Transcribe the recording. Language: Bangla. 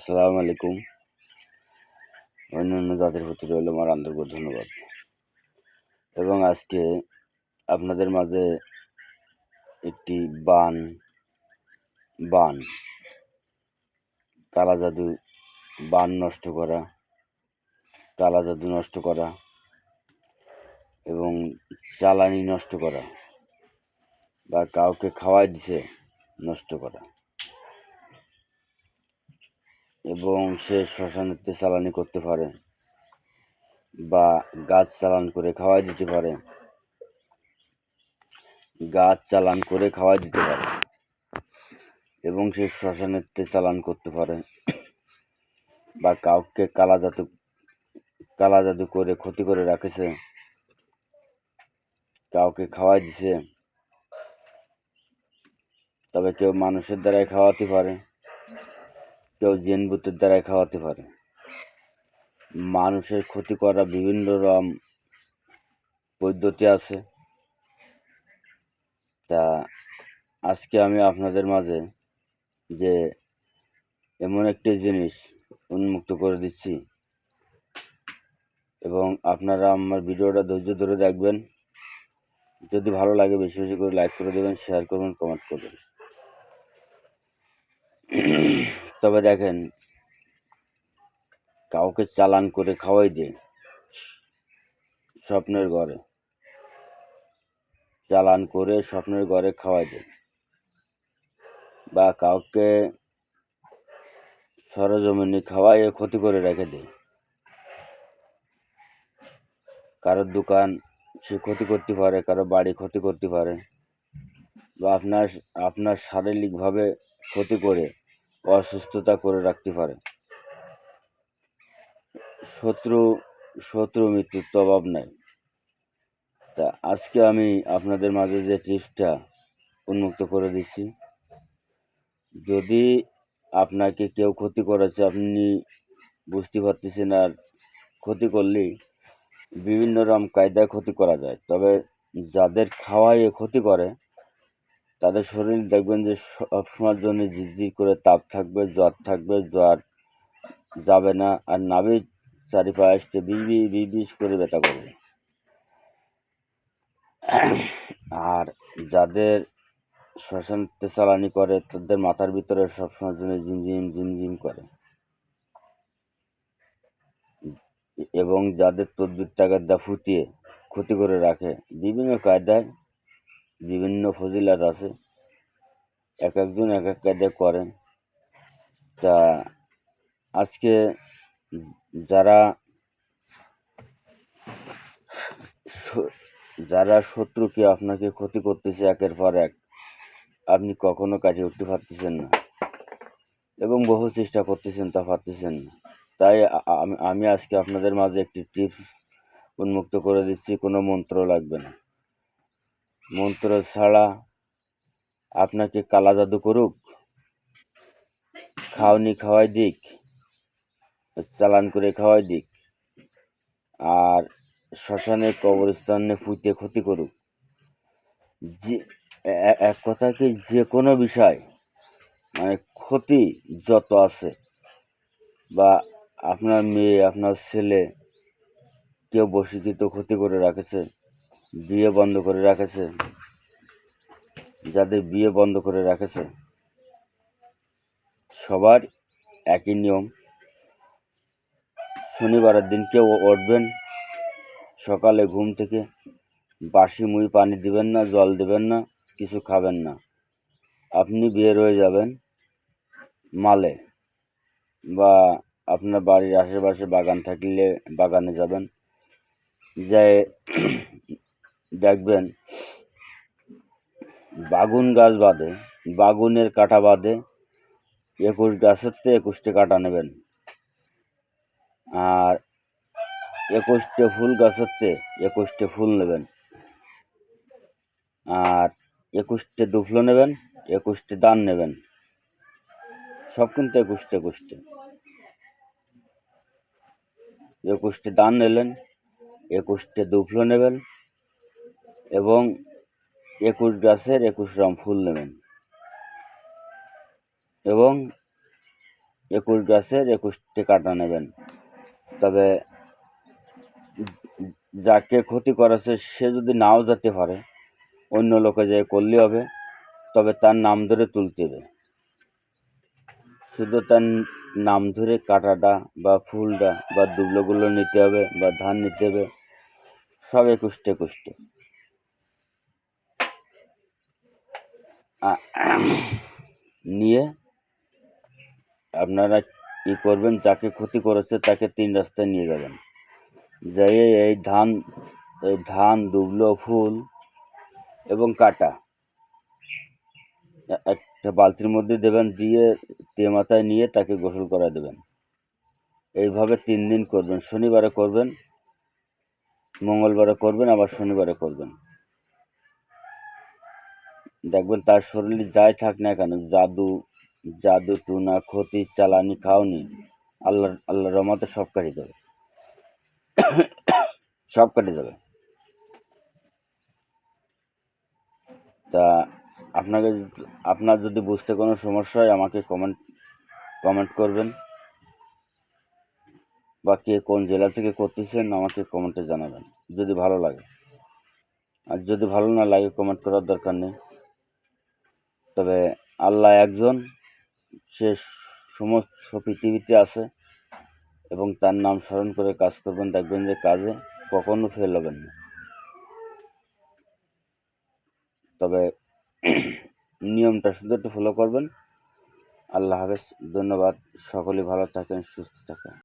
আসসালামু আলাইকুম। অন্যান্য জাতির প্রতি রইল আমার আন্তরিক ধন্যবাদ। এবং আজকে আপনাদের মাঝে একটি বান বান, কালা জাদু বান নষ্ট করা, কালা জাদু নষ্ট করা এবং জ্বালানি নষ্ট করা বা কাউকে খাওয়াই দিছে নষ্ট করা। এবং সে শ্মশানেতে চালানি করতে পারে বা গাছ চালান করে খাওয়াই দিতে পারে। গাছ চালান করে খাওয়াই দিতে পারে এবং সে শ্মশানেতে চালান করতে পারে বা কাউকে কালা জাদু কালা জাদু করে ক্ষতি করে রাখেছে, কাউকে খাওয়াই দিছে। তবে কেউ মানুষের দ্বারাই খাওয়াতে পারে। কেউ জেন ভূতের দ্বারাই খাওয়াতে পারে। মানুষের ক্ষতি করা বিভিন্ন রকম পদ্ধতি আছে। তা আজকে আমি আপনাদের মাঝে যে এমন একটি জিনিস উন্মুক্ত করে দিচ্ছি। এবং আপনারা আমার ভিডিওটা ধৈর্য ধরে দেখবেন। যদি ভালো লাগে বেশি বেশি করে লাইক করে দেবেন, শেয়ার করবেন, কমেন্ট করবেন। তবে দেখেন, কাউকে চালান করে খাওয়াই দেয় স্বপ্নের ঘরে। চালান করে স্বপ্নের ঘরে খাওয়াই দেয় বা কাউকে সরজমিনে খাওয়াইয়ে ক্ষতি করে রেখে দেয় কারোর দোকান সে ক্ষতি করতে পারে কারও বাড়ি ক্ষতি করতে পারে। বা আপনার আপনার শারীরিকভাবে ক্ষতি করে অসুস্থতা করে রাখতে পারে। শত্রু শত্রু মৃত্যুর তো অভাব নাই। তা আজকে আমি আপনাদের মাঝে যে টিপসটা উন্মুক্ত করে দিচ্ছি, যদি আপনাকে কেউ ক্ষতি করেছে, আপনি বুঝতে পারতেছেন আর ক্ষতি করলেই বিভিন্ন রকম কায়দায় ক্ষতি করা যায়। তবে যাদের খাওয়াইয়ে ক্ষতি করে তাদের শরীর দেখবেন যে সবসময়ের জন্য ঝিরঝির করে তাপ থাকবে, জ্বর থাকবে, জ্বর যাবে না। আর নাভির চারিপাশে বিবি বিবিস করে ব্যথা করবে। আর যাদের শ্মশানতে চালানি করে, তাদের মাথার ভিতরে সবসময়ের জন্য ঝিমঝিম ঝিমঝিম করে। এবং যাদের তদ্বির টাকা দা ফুটিয়ে ক্ষতি করে রাখে, বিভিন্ন কায়দায় বিভিন্ন ফজিলাত আছে। এক একজন এক এক কায়দায় করেন। তা আজকে যারা যারা শত্রুকে আপনাকে ক্ষতি করতেছে একের পর এক, আপনি কখনো কাটিয়ে উঠতে পারতেছেন না এবং বহু চেষ্টা করতেছেন তা পারতেছেন না। তাই আমি আজকে আপনাদের মাঝে একটি টিপস উন্মুক্ত করে দিচ্ছি, কোনো মন্ত্র লাগবে না। মন্ত্র ছাড়া আপনাকে কালা জাদু করুক, খাওনি খাওয়াই দিক, চালান করে খাওয়াই দিক, আর শ্মশানে কবরস্থানে ফুটে ক্ষতি করুক। যে এক কথা কি যে কোনো বিষয় মানে ক্ষতি যত আছে, বা আপনার মেয়ে, আপনার ছেলে কেউ বশীকৃত ক্ষতি করে রাখেছে বিয়ে বন্ধ করে রাখেছে। যাদের বিয়ে বন্ধ করে রাখেছে, সবার একই নিয়ম। শনিবারের দিন কেউ উঠবেন, সকালে ঘুম থেকে বাসি মুই পানি দিবেন না, জল দেবেন না, কিছু খাবেন না। আপনি বের হয়ে যাবেন মালে বা আপনার বাড়ির আশেপাশে বাগান থাকলে বাগানে যাবেন। যে দেখবেন, বাগুন গাছ বাদে, বাগুনের কাটা বাদে একুশ গাছের তো একুশটি কাটা নেবেন। আর একুশটি ফুল গাছের তে একুশটি ফুল নেবেন। আর একুশটে দুফলো নেবেন, একুশটি দান নেবেন। সব কিন্তু একুশটে একুশটে। একুশটি দান নিলেন, একুশটে দুফলো নেবেন এবং একুশ গাছের একুশ রম ফুল নেবেন। এবং একুশ গাছের একুশটি কাটা নেবেন। তবে যাকে ক্ষতি করেছে, সে যদি নাও যেতে পারে, অন্য লোকে যে করলে হবে, তবে তার নাম ধরে তুলতে হবে। শুধু তার নাম ধরে কাটাটা বা ফুলটা বা দুবলোগুলো নিতে হবে বা ধান নিতে হবে, সব একুশটে একুশটে। নিয়ে আপনারা কী করবেন, যাকে ক্ষতি করেছে তাকে তিন রাস্তায় নিয়ে যাবেন। যাই এই ধান এই ধান, দুবলো ফুল এবং কাটা একটা বালতির মধ্যে দেবেন, দিয়ে তে মাথায় নিয়ে তাকে গোসল করা দেবেন। এইভাবে তিন দিন করবেন। শনিবারে করবেন, মঙ্গলবারে করবেন, আবার শনিবারে করবেন। দেখবেন তার শরীরে যাই থাক না কেন, জাদু জাদু টুনা, ক্ষতি, চালানি, খাওনি আল্লাহ আল্লাহ রহমতে সব কাটিয়ে যাবে। সব কেটে যাবে। তা আপনাকে আপনার যদি বুঝতে কোনো সমস্যা হয়, আমাকে কমেন্ট কমেন্ট করবেন। বা কে কোন জেলা থেকে করতেছেন, আমাকে কমেন্টে জানাবেন। যদি ভালো লাগে। আর যদি ভালো না লাগে কমেন্ট করার দরকার নেই। তবে আল্লাহ একজন, সে সমস্ত পৃথিবীতে আছে এবং তার নাম স্মরণ করে কাজ করবেন, দেখবেন যে কাজে কখনো ফেল হবেন না। তবে নিয়মটা শুধু একটু ফলো করবেন। আল্লাহ হাফেজ, ধন্যবাদ। সকলে ভালো থাকেন, সুস্থ থাকেন।